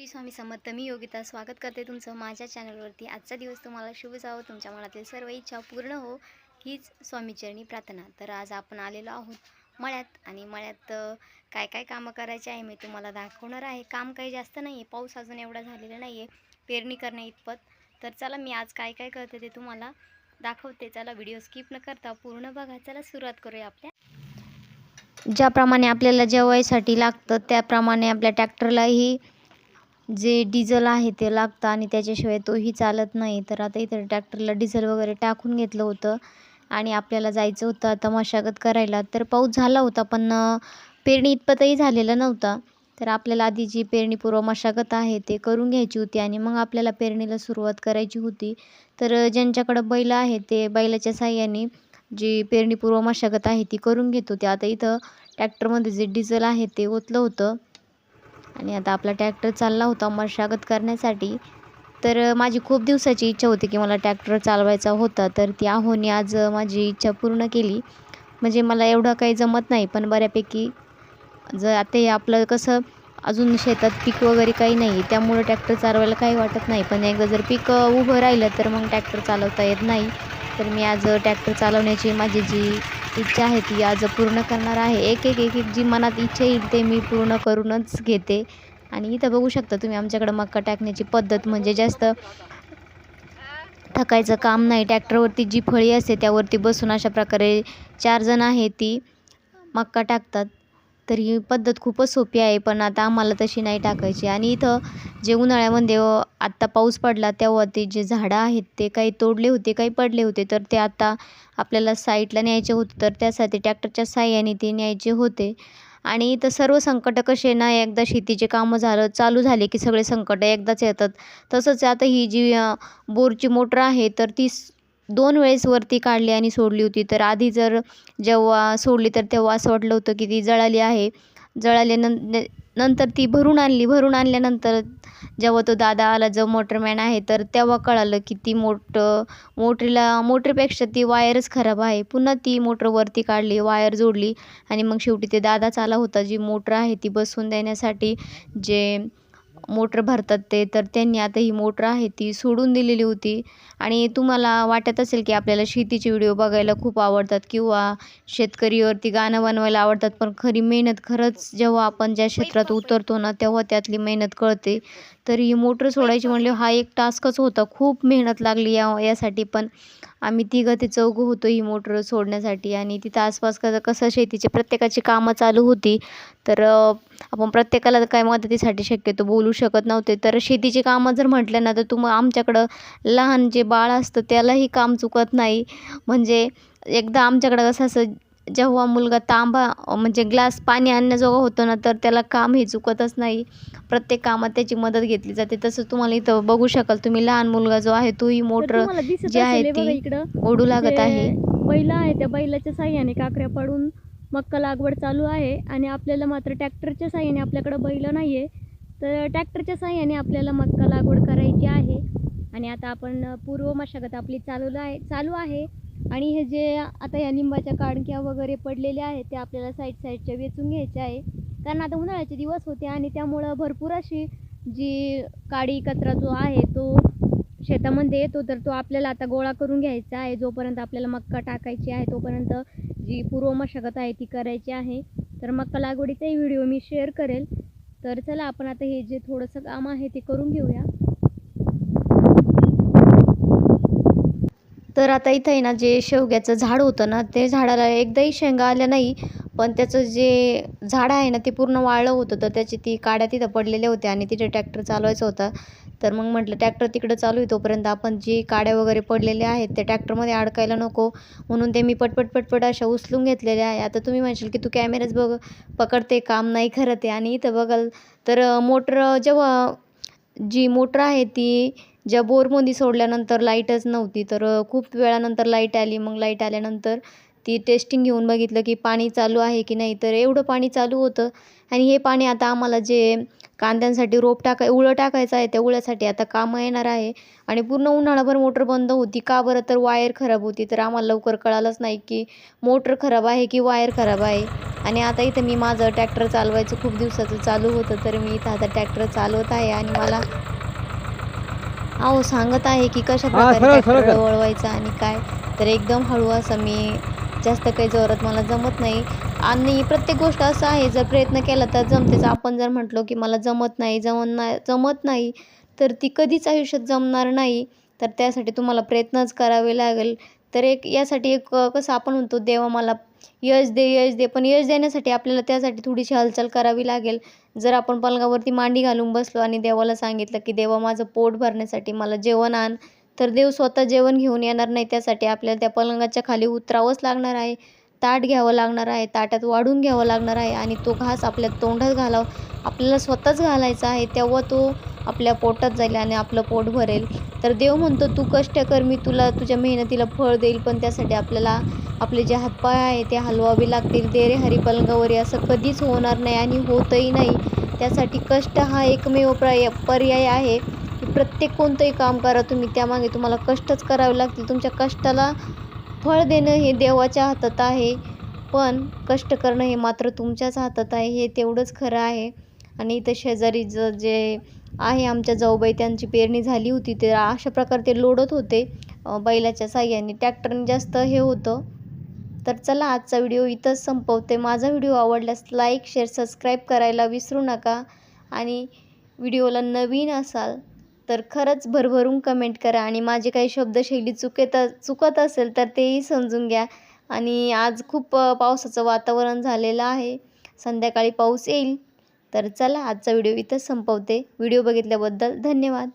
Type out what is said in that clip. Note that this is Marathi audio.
श्री स्वामी समर्थ मी योगिता. स्वागत करते तुमचं माझ्या चॅनलवरती आजचा दिवस तुम्हाला शुभ जावं. तुमच्या मनातील सर्व इच्छा पूर्ण हो हीच स्वामीचरणी प्रार्थना. तर आज आपण आलेलो आहोत मळ्यात आणि मळ्यात काय काय कामं करायचे आहे मी तुम्हाला दाखवणार आहे. काम काही जास्त नाही आहे पाऊस अजून एवढा झालेला नाही आहे पेरणी करणे इतपत. तर चला मी आज काय काय करते ते तुम्हाला दाखवते. चला व्हिडिओ स्किप न करता पूर्ण बघा. चला सुरुवात करूया आपल्या. ज्याप्रमाणे आपल्याला जेवायसाठी लागतं त्याप्रमाणे आपल्या ट्रॅक्टरलाही जे डिझेल आहे ते लागतं आणि त्याच्याशिवाय तोही चालत नाही. तर आता इथं ट्रॅक्टरला डिझेल वगैरे टाकून घेतलं होतं आणि आपल्याला जायचं होतं आता मशागत करायला. तर पाऊस झाला होता पण पेरणी इतपतही झालेला नव्हता. तर आपल्याला आधी जी पेरणीपूर्व मशागत आहे ते करून घ्यायची होती आणि मग आपल्याला पेरणीला सुरुवात करायची होती. तर ज्यांच्याकडं बैल आहे ते बैलाच्या साह्याने जी पेरणीपूर्व मशागत आहे ती करून घेत होती. आता इथं ट्रॅक्टरमध्ये जे डिझेल आहे ते ओतलं होतं. आणि आता आपला ट्रॅक्टर चालला होता मशागत करण्यासाठी. तर माझी खूप दिवसाची इच्छा होती की मला ट्रॅक्टर चालवायचा होता. तर ती आहोने आज माझी इच्छा पूर्ण केली. म्हणजे मला एवढं काही जमत नाही पण बऱ्यापैकी जर आता हे आपलं कसं अजून शेतात पीक वगैरे काही नाही आहे त्यामुळं ट्रॅक्टर चालवायला काही वाटत नाही. पण एकदा जर पीक उभं राहिलं तर मग ट्रॅक्टर चालवता येत नाही. तर मी आज ट्रॅक्टर चालवण्याची माझी जी इच्छा आहे ती आज पूर्ण करणार आहे. एक एक एक एक जी मनात इच्छा येईल ते मी पूर्ण करूनच घेते. आणि इथं बघू शकता तुम्ही आमच्याकडं मक्का टाकण्याची पद्धत म्हणजे जास्त थकायचं काम नाही. ट्रॅक्टरवरती जी फळी असते त्यावरती बसून अशा प्रकारे चार जण आहे ती मक्का टाकतात. तर ही पद्धत खूपच सोपी आहे पण आता आम्हाला तशी नाही टाकायची. आणि इथं जे उन्हाळ्यामध्ये आत्ता पाऊस पडला तेव्हा ते जे झाडं आहेत ते काही तोडले होते काही पडले होते तर ते आता आपल्याला साईटला न्यायचे होते तर त्यासाठी ट्रॅक्टरच्या साह्याने ते न्यायचे होते. आणि इथं सर्व संकट कसे ना एकदा शेतीचे कामं झालं चालू झाले की सगळे संकट एकदाच येतात. तसंच आता ही जी बोरची मोटर आहे तर ती दोन वेळेस वरती काढली आणि सोडली होती. तर आधी जर जेव्हा सोडली तर तेव्हा असं वाटलं होतं की ती जळाली आहे. जळाल्यानं न- नंतर ती भरून आणली. भरून आणल्यानंतर जेव्हा तो दादा आला जो मोटरमॅन आहे तर तेव्हा कळालं की ती मोट मोटरीला मोटरपेक्षा ती वायरच खराब आहे. पुन्हा ती मोटर वरती काढली वायर जोडली आणि मग शेवटी ते दादाच आला होता. जी मोटर आहे ती बसवून देण्यासाठी जे मोटर भरतात ते तर त्यांनी आता ही मोटर आहे ती सोडून दिलेली होती. आणि तुम्हाला वाटत असेल की आपल्याला शेतीचे व्हिडिओ बघायला खूप आवडतात किंवा शेतकरीवरती गाणं बनवायला आवडतात पण खरी मेहनत खरंच जेव्हा आपण ज्या क्षेत्रात उतरतो ना तेव्हा त्यातली मेहनत कळते. तर ही मोटर सोडायची म्हणले हा एक टास्कच होता. खूप मेहनत लागली या यासाठी पण. आम्ही तिघं ते चौघं होतो ही मोटर सोडण्यासाठी आणि तिथं आसपास कसं कसं शेतीचे प्रत्येकाची कामं चालू होती. तर आपण प्रत्येकाला काय मदतीसाठी शक्यतो बोलू शकत नव्हते. तर शेतीची कामं जर म्हटलं ना तर तुम आमच्याकडं लहान जे बाळ असतं त्यालाही काम चुकत नाही. म्हणजे एकदा आमच्याकडं कसं असं जेव्हा मुलगा तांबा म्हणजे ग्लास पाणी आणण्याजोगा होतो ना तर त्याला काम हे चुकतच नाही. प्रत्येक कामात त्याची मदत घेतली जाते. तसं तुम्हाला इथं बघू शकाल तुम्ही लहान मुलगा जो आहे तोही मोटर जी आहे हे ती इकडं. ओढू लागत आहे. बैल आहे त्या बैलाच्या साह्याने काकऱ्या पाडून मक्का लागवड चालू आहे आणि आपल्याला मात्र ट्रॅक्टरच्या साह्याने आपल्याकडे बैल नाही आहे तर ट्रॅक्टरच्या साह्याने आपल्याला मक्का लागवड करायची आहे. आणि आता आपण पूर्व मशागत आपली चालू आहे चालू आहे. आणि हे जे आता या लिंबाच्या काडक्या वगैरे पडलेल्या आहेत ते आपल्याला साईड साईडच्या वेचून घ्यायच्या आहे. कारण आता उन्हाळ्याचे दिवस होते आणि त्यामुळं भरपूर अशी जी काडी कचरा जो आहे तो शेतामध्ये येतो तर तो आपल्याला आता गोळा करून घ्यायचा आहे. जोपर्यंत आपल्याला मक्का टाकायची आहे तोपर्यंत जी पूर्व मशागत आहे ती करायची आहे. तर मक्का लागवडीचाही व्हिडिओ मी शेअर करेल. तर चला आपण आता हे जे थोडंसं काम आहे ते करून घेऊया. तर आता इथं आहे ना जे शेवग्याचं झाड होतं ना ते झाडाला एकदाही शेंगा आल्या नाही. पण त्याचं जे झाड आहे ना ते पूर्ण वाळलं होतं. तर त्याची ती काड्या तिथं पडलेल्या होत्या आणि तिथे ट्रॅक्टर चालवायचा होता. तर मग म्हटलं ट्रॅक्टर तिकडं चालू आहे तोपर्यंत आपण जी काड्या वगैरे पडलेल्या आहेत त्या ट्रॅक्टरमध्ये अडकायला नको. म्हणून ते मी पटपट पटपट अशा उचलून घेतलेल्या आहे. आता तुम्ही म्हणशील की तू कॅमेराच बघ पकडते काम नाही करत आहे. आणि इथं बघाल तर मोटर जेव्हा जी मोटर आहे ती ज्या बोरमध्ये सोडल्यानंतर लाईटच नव्हती तर खूप वेळानंतर लाइट आली. मग लाइट आल्यानंतर ती टेस्टिंग घेऊन बघितलं की पाणी चालू आहे की नाही. तर एवढं पाणी चालू होतं. आणि हे पाणी आता आम्हाला जे कांद्यांसाठी रोप टाकाय उळं टाकायचं आहे त्या उळ्यासाठी आता कामं येणार आहे. आणि पूर्ण उन्हाळाभर मोटर बंद होती. का बरं? तर वायर खराब होती. तर आम्हाला लवकर कळालंच नाही की मोटर खराब आहे की वायर खराब आहे. आणि आता इथं मी माझं ट्रॅक्टर चालवायचं खूप दिवसाचं चालू होतं. तर मी इथं आता ट्रॅक्टर चालवत आहे आणि मला अहो सांगत आहे की कशा प्रकारे ट्रॅक्टर. वळवायचा आणि काय. तर एकदम हळू असं मी जास्त काही जोरात मला जमत नाही. आणि प्रत्येक गोष्ट असं आहे जर प्रयत्न केला तर जमतेच. आपण जर म्हटलो की मला जमत नाही जमत नाही जमत नाही तर ती कधीच आयुष्यात जमणार नाही. तर त्यासाठी तुम्हाला प्रयत्नच करावे लागेल. तर एक यासाठी एक कसं आपण म्हणतो देवा मला यश दे यश दे. पण यश देण्यासाठी आपल्याला त्यासाठी थोडीशी हालचाल करावी लागेल. जर आपण पलंगावरती मांडी घालून बसलो आणि देवाला सांगितलं की देवा माझं पोट भरण्यासाठी मला जेवण आण तर देव स्वतः जेवण घेऊन येणार नाही. त्यासाठी आपल्याला त्या पलंगाच्या खाली उतरावंच लागणार आहे. ताट घ्यावं लागणार आहे. ताटात वाढून घ्यावं लागणार आहे. आणि तो घास आपल्या तोंडात घालावं आपल्याला स्वतःच घालायचा आहे तेव्हा तो आपल्या पोटात जाईल आणि आपलं पोट भरेल. तर देव म्हणतो तू कष्ट कर मी तुला तुझ्या मेहनतीला फळ देईल पण त्यासाठी आपल्याला आपले जे हातपाय आहे ते हलवावे लागतील ते रे हरी पलंगावर असं कधीच होणार नाही आणि होतही नाही. त्यासाठी कष्ट हा एकमेव पर्याय पर्याय आहे की प्रत्येक कोणतंही काम करा तुम्ही त्यामागे तुम्हाला कष्टच करावे लागतील. तुमच्या कष्टाला फळ देणं हे देवाच्या हातात आहे पण कष्ट करणं हे मात्र तुमच्याच हातात आहे हे तेवढंच खरं आहे. आणि इथं शेजारी ज जे आहे आमच्या जाऊबाई त्यांची पेरणी झाली होती ते अशा प्रकारे ते लोडत होते बैलाच्या साह्याने. ट्रॅक्टरने जास्त हे होतं. तर चला आजचा व्हिडिओ इथंच संपवते. माझा व्हिडिओ आवडल्यास लाईक शेअर सबस्क्राईब करायला विसरू नका. आणि व्हिडिओला नवीन असाल तर खरंच भरभरून कमेंट करा. आणि माझी काही शब्दशैली चुकेत चुकत असेल तर तेही समजून घ्या. आणि आज खूप पावसाचं वातावरण झालेलं आहे. संध्याकाळी पाऊस येईल. तर चला आजचा व्हिडिओ इथंच संपवते. व्हिडिओ बघितल्याबद्दल धन्यवाद.